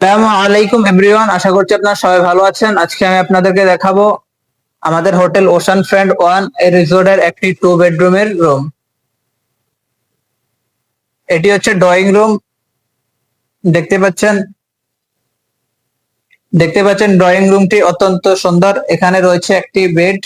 আসসালামু আলাইকুম এভরিওয়ান আশা করছি আপনারা সবাই ভালো আছেন। আজকে আমি আপনাদেরকে দেখাবো আমাদের হোটেল ওশান ফ্রেন্ড ওয়ান এই রিসোর্টের একটি টু বেডরুমের রুম এটি হচ্ছে ড্রয়িং রুম দেখতে পাচ্ছেন? দেখতে পাচ্ছেন ড্রয়িং রুমটি অত্যন্ত সুন্দর। এখানে রয়েছে একটি বেড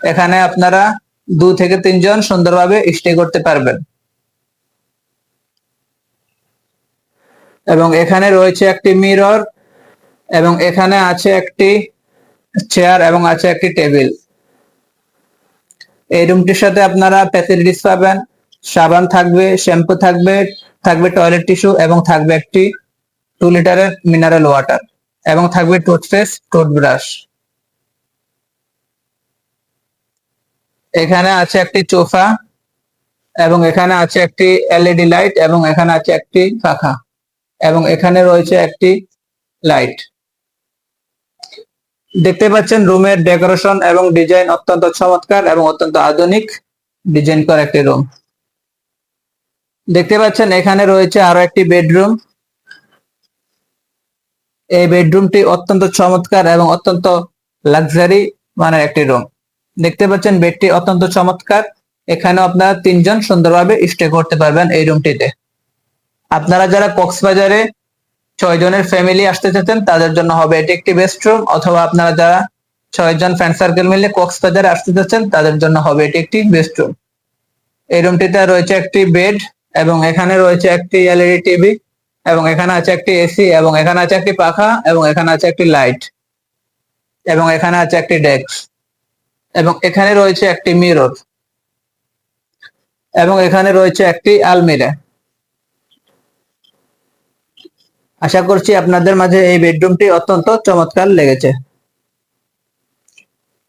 এখানে আপনারা দু থেকে তিনজন সুন্দরভাবে স্টে করতে পারবেন। এবং এখানে রয়েছে একটি মিরর এবং এখানে আছে একটি চেয়ার এবং আছে একটি টেবিল এই রুমটির সাথে আপনারা ফ্যাসিলিটিস পাবেন। সাবান থাকবে শ্যাম্পু থাকবে থাকবে টয়লেট টিস্যু এবং থাকবে একটি টু লিটারের মিনারেল ওয়াটার এবং থাকবে টুথপেস্ট টুথব্রাশ এখানে আছে একটি চোফা এবং এখানে আছে একটি এলইডি লাইট এবং এখানে আছে একটি পাখা। এবং এখানে রয়েছে একটি লাইট। দেখতে পাচ্ছেন রুমের ডেকোরেশন এবং ডিজাইন অত্যন্ত চমৎকার এবং অত্যন্ত আধুনিক ডিজাইন করা একটি রুম। দেখতে পাচ্ছেন এখানে রয়েছে আরও একটি বেডরুম। এই বেডরুমটি অত্যন্ত চমৎকার এবং অত্যন্ত লাক্সারি মানের একটি রুম। দেখতে পাচ্ছেন বেডটি অত্যন্ত চমৎকার। এখানে আপনারা তিনজন সুন্দরভাবে স্টে করতে পারবেন এই রুমটিতে। আপনারা যারা কক্সবাজারে ছয় জনের ফ্যামিলি আসতে চাচ্ছেন, তাদের জন্য হবে এটি একটি বেস্ট রুম অথবা আপনারা যারা ছয় জন ফ্রেন্ড সার্কেল মিলে কক্সবাজারে আসতে চাচ্ছেন, তাদের জন্য হবে এটি একটি বেস্ট রুম এই রুমটিতে রয়েছে একটি বেড এবং এখানে রয়েছে একটি এলইডি টিভি এবং এখানে আছে একটি এসি এবং এখানে আছে একটি পাখা এবং এখানে আছে একটি লাইট এবং এখানে আছে একটি ডেস্ক এবং এখানে রয়েছে একটি মিরর এবং এখানে রয়েছে একটি আলমিরা। আশা করছি আপনাদের মাঝে এই বেডরুমটি অত্যন্ত চমৎকার লেগেছে।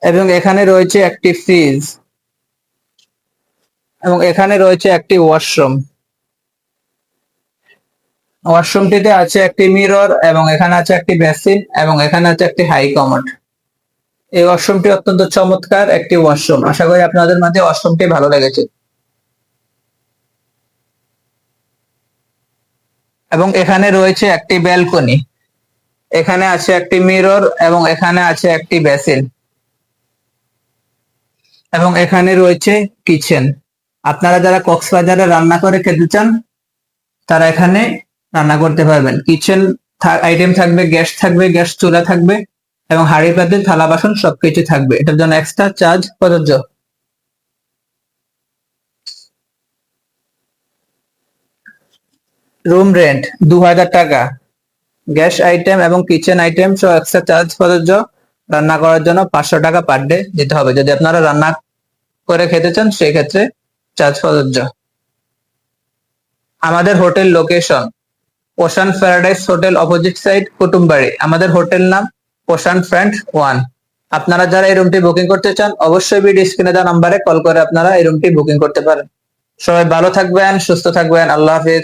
এবং এখানে রয়েছে একটি ফ্রিজ। এবং এখানে রয়েছে একটি ওয়াশরুম। ওয়াশরুমটিতে আছে একটি মিরর এবং এখানে আছে একটি বেসিন এবং এখানে আছে একটি হাই কমোড এই ওয়াশরুমটি অত্যন্ত চমৎকার একটি ওয়াশরুম। আশা করি আপনাদের মাঝে ওয়াশরুমটি ভালো লেগেছে। এবং এখানে রয়েছে একটি ব্যালকনি এখানে আছে একটি মিরর এবং এখানে আছে একটি বেসিন এবং এখানে রয়েছে কিচেন আপনারা যারা কক্সবাজারে রান্না করে খেতে চান, তারা এখানে রান্না করতে পারবেন। কিচেন আইটেম থাকবে গ্যাস থাকবে গ্যাস চুলা থাকবে এবং হাঁড়ি পাতিল, থালা বাসন সবকিছু থাকবে। এটার জন্য এক্সট্রা চার্জ প্রযোজ্য। রুম রেন্ট দু হাজার টাকা। গ্যাস আইটেম এবং কিচেন আইটেম সহ এক্সট্রা চার্জ প্রযোজ্য রান্না করার জন্য পাঁচশো টাকা পার ডে দিতে হবে। যদি আপনারা রান্না করে খেতে চান সেই ক্ষেত্রে চার্জ প্রযোজ্য আমাদের hotel location ocean paradise hotel opposite side Kutumbari. আমাদের হোটেল নাম ওশান ফ্রেন্ড ওয়ান আপনারা যারা এই রুমটি বুকিং করতে চান, অবশ্যই ভিডিও স্ক্রিনে দেওয়া নাম্বারে কল করে আপনারা এই রুমটি বুকিং করতে পারেন। সবাই ভালো থাকবেন, সুস্থ থাকবেন। আল্লাহ হাফিজ।